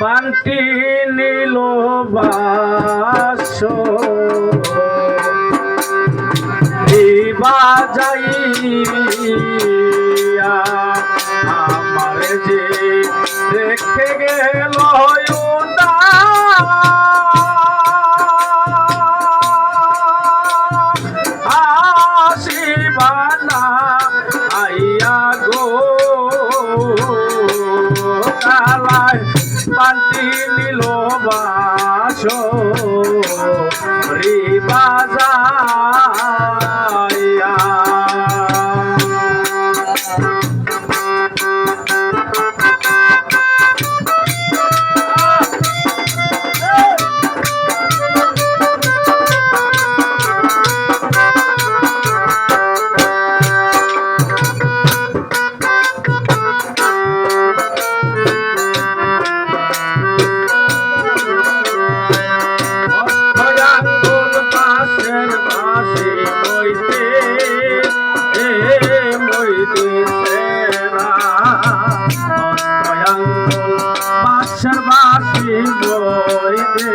পান্টি নীল বাস। বাজাইয়া ಗೋಯಿದೆ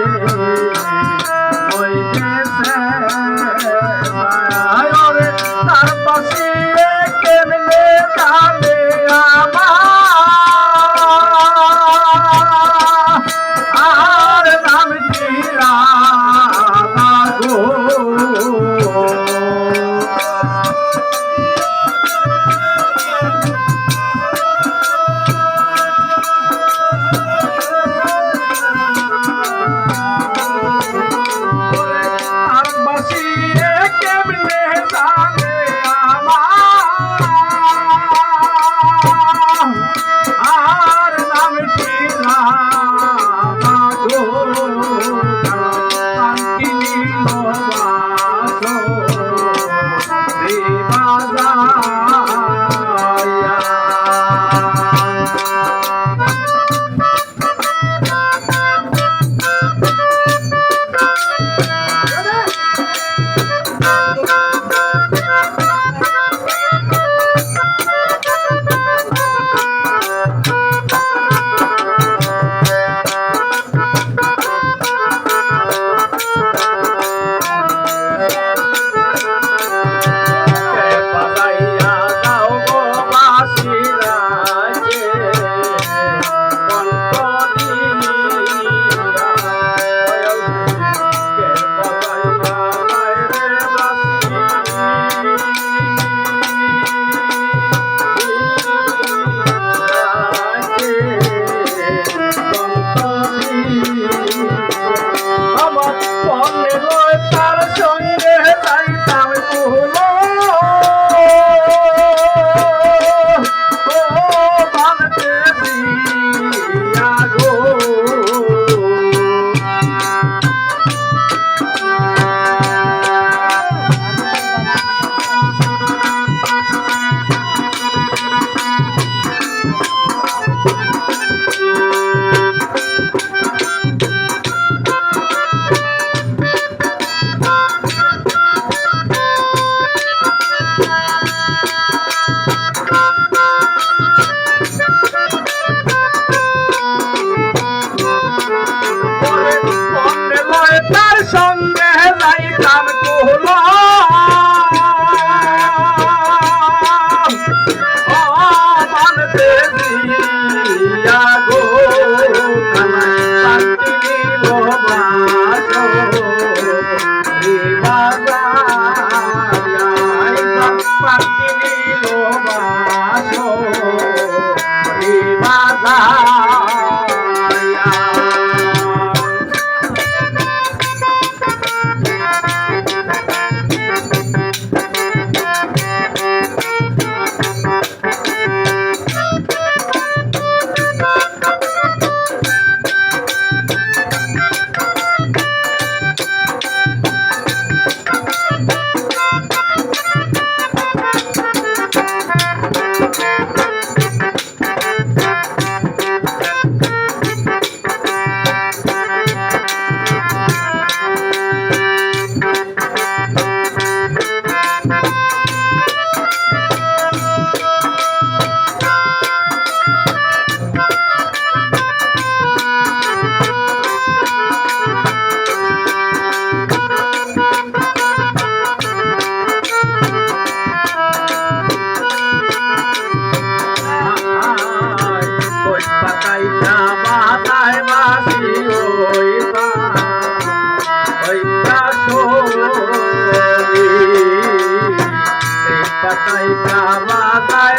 মাথায় কালা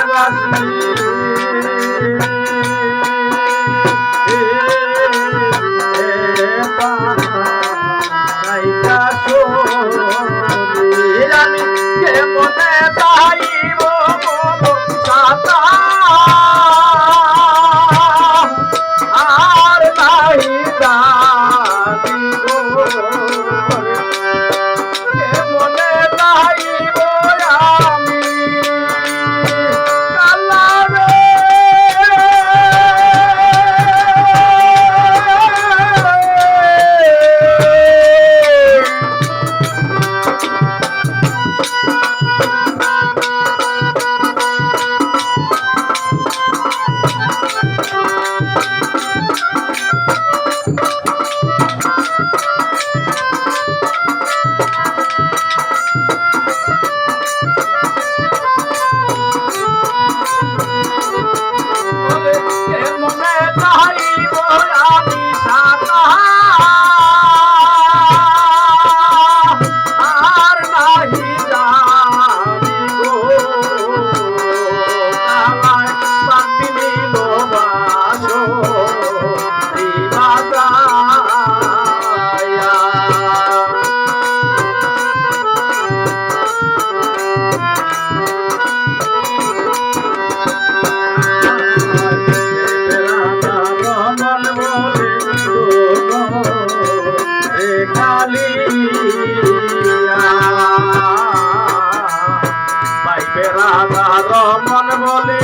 রাধা রমন বলে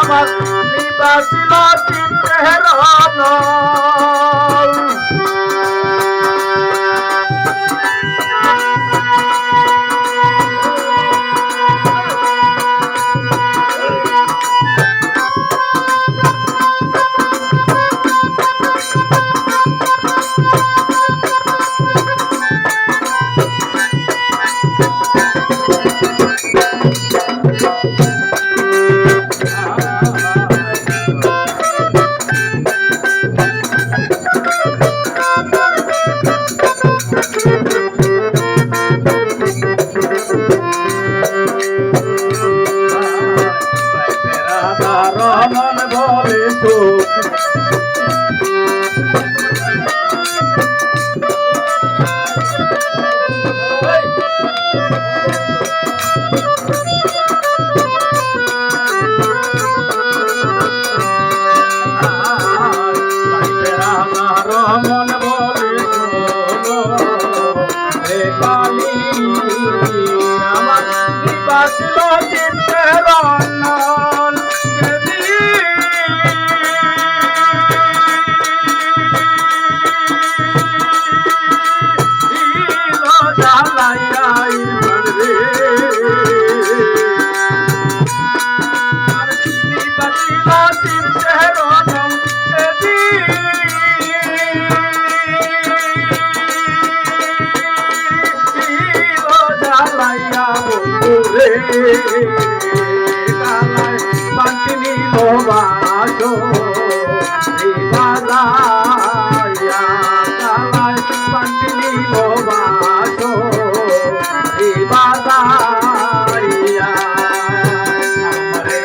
আমার নিবাসী লাভ তেহরানো আমন বলে আমার রে কালায় পাখিনি বাসো কালায় পাখিনি বাসো বাদারিয়া রে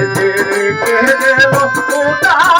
কে দেব উদা